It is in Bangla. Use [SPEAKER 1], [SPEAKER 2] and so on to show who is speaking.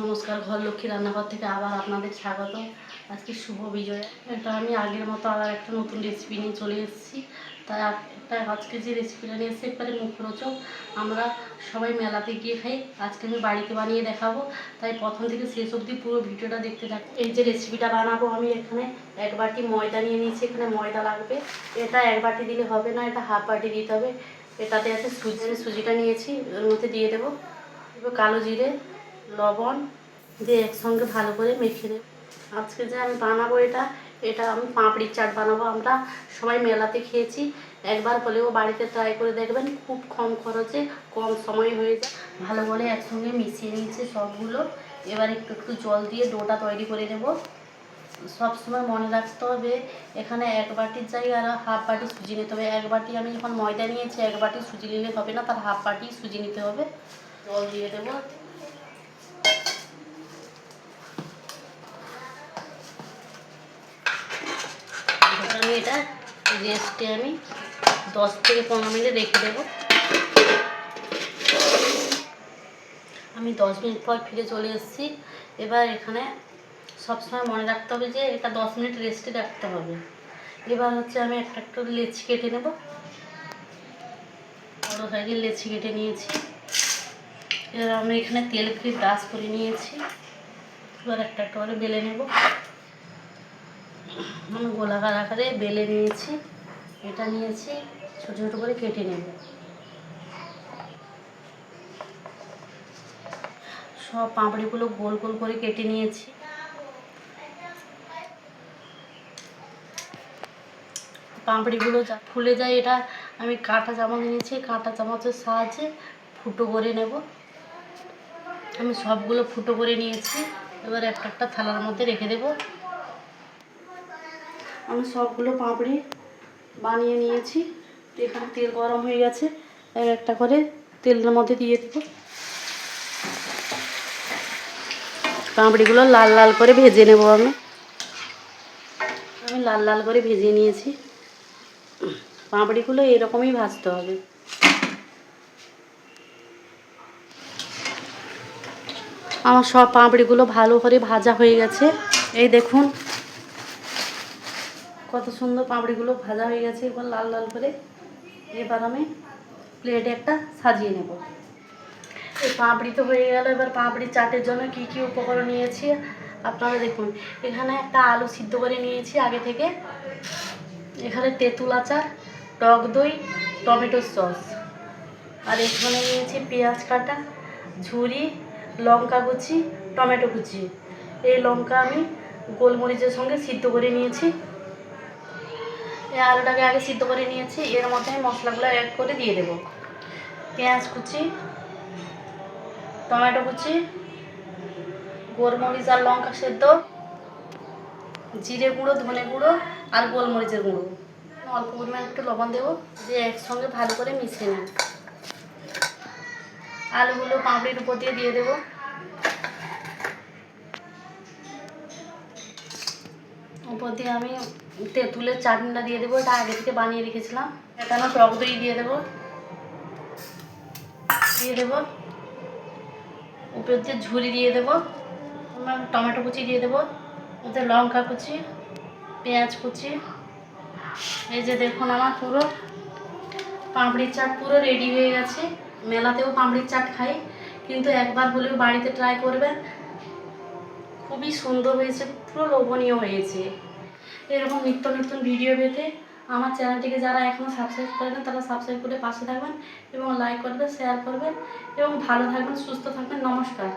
[SPEAKER 1] নমস্কার, ঘর লক্ষ্মী রান্নাঘর থেকে আবার আপনাদের স্বাগত আজকে শুভ বিজয়। এটা আমি আগের মতো আবার একটা নতুন রেসিপি নিয়ে চলে এসেছি। তাই একটা আজকে যে রেসিপিটা নিয়ে এসেছি, একবারে মুখরোচক। আমরা সবাই মেলাতে গিয়ে খাই। আজকে আমি বাড়িতে বানিয়ে দেখাবো। তাই প্রথম থেকে শেষ অবধি পুরো ভিডিওটা দেখতে থাক। এই যে রেসিপিটা বানাবো আমি এখানে, এক বাটি ময়দা নিয়ে নিয়েছি। এখানে ময়দা লাগবে। এটা এক বাটি দিলে হবে না, এটা হাফ বাটি দিতে হবে। এটাতে আছে সুজি। সুজিটা নিয়েছি, ওর মধ্যে দিয়ে দেবো। কালো জিরে লবণ দিয়ে একসঙ্গে ভালো করে মেখে দেব আজকে যে আমি বানাবো এটা এটা আমি পাঁপড়ির চাট বানাবো। আমরা সবাই মেলাতে খেয়েছি। একবার হলেও বাড়িতে ট্রাই করে দেখবেন, খুব কম খরচে, কম সময় হয়ে যায়। ভালো করে একসঙ্গে মিশিয়ে নিয়েছে সবগুলো। এবার একটু একটু জল দিয়ে ডোটা তৈরি করে নেব। সবসময় মনে রাখতে হবে, এখানে এক বাটির জায়গায় আরও হাফ বাটি সুজি নিতে হবে। এক বাটি আমি যখন ময়দা নিয়েছি, এক বাটি সুজি নিলে হবে না, তার হাফ বাটি সুজি নিতে হবে। জল দিয়ে দেবো এবার আমি এটা রেস্টে আমি দশ থেকে পনেরো মিনিট রেখে দেবো। আমি দশ মিনিট পর ফিরে চলে এসেছি। এবার এখানে সবসময় মনে রাখতে হবে যে এটা দশ মিনিট রেস্টে রাখতে হবে। এবার হচ্ছে আমি একটা একটা লেচি কেটে নেব। বড় সাইজের লেচি কেটে নিয়েছি। এবার আমি এখানে তেল ফ্রি ব্রাশ করে নিয়েছি। এবার একটা একটা করে বেলে নেব। গোলাকার আকারে বেলে নিয়েছি, এটা নিয়েছি, ছোটো ছোটো করে কেটে নেব। সব পাঁপড়িগুলো গোল গোল করে কেটে নিয়েছি। পাঁপড়িগুলো ফুলে যায়, এটা আমি কাঁটা চামচ নিয়েছি কাঁটা চামচের সাহায্যে ফুটো করে নেব। আমি সবগুলো ফুটো করে নিয়েছি, এবার একটা একটা থালার মধ্যে রেখে দেবো। আমি সবগুলো পাঁপড়ি বানিয়ে নিয়েছি। এখানে তেল গরম হয়ে গেছে। এক একটা করে তেলের মধ্যে দিয়ে দেবো। পাঁপড়িগুলো লাল লাল করে ভেজে নেব আমি। আমি লাল লাল করে ভেজে নিয়েছি। পাঁপড়িগুলো এরকমই ভাজতে হবে। আমার সব পাঁপড়িগুলো ভালো করে ভাজা হয়ে গেছে। এই দেখুন কত সুন্দর পাঁপড়িগুলো ভাজা হয়ে গেছে, এবার লাল লাল করে এবার আমি প্লেটে একটা সাজিয়ে নেব। এই পাঁপড়ি তো হয়ে গেল, এবার পাঁপড়ি চাটের জন্য কি কি উপকরণ নিয়েছি আপনারা দেখুন। এখানে একটা আলু সিদ্ধ করে নিয়েছি আগে থেকে। এখানে তেঁতুল আচার, টক দই, টমেটো সস। আর এখানে নিয়েছি পেঁয়াজ কাটা, ঝুরি, লঙ্কা কুচি, টমেটো কুচি। এই লঙ্কা আমি গোলমরিচের সঙ্গে সিদ্ধ করে নিয়েছি। আলুটাকে আগে সিদ্ধ করে নিয়েছি, এর মধ্যে আমি মশলাগুলো অ্যাড করে দিয়ে দেবো। পেঁয়াজ কুচি, টমেটো কুচি, গোলমরিচ আর লঙ্কা সেদ্ধ, জিরে গুঁড়ো, ধনে গুঁড়ো আর গোলমরিচের গুঁড়ো। অল্প পরিমাণ একটু লবণ দেবো, দিয়ে একসঙ্গে ভালো করে মিশিয়ে নেব। আলুগুলো পাঁপড়ির উপর দিয়ে দিয়ে দেবো। উপর দিয়ে আমি তেঁতুলের চাটনিটা দিয়ে দেবো, এটা আগে থেকে বানিয়ে রেখেছিলাম। এখানে টক দই দিয়ে দেবো। দিয়ে দেবো। উপর দিয়ে ঝুরি দিয়ে দেবো। টমেটো কুচি দিয়ে দেবো। ওতে লঙ্কা কুচি, পেঁয়াজ কুচি। এই যে দেখুন আমার পুরো পাঁপড়ির চাট পুরো রেডি হয়ে গেছে। মেলাতেও পাঁপড়ির চাট খাই, কিন্তু একবার হলেও বাড়িতে ট্রাই করবেন। খুবই সুন্দর হয়েছে, পুরো লোভনীয় হয়েছে। এরকম নিত্য নতুন ভিডিও পেতে আমার চ্যানেলটিকে যারা এখনও সাবস্ক্রাইব করেন তারা সাবস্ক্রাইব করে পাশে থাকবেন এবং লাইক করবেন শেয়ার করবেন এবং ভালো থাকবেন, সুস্থ থাকবেন, নমস্কার।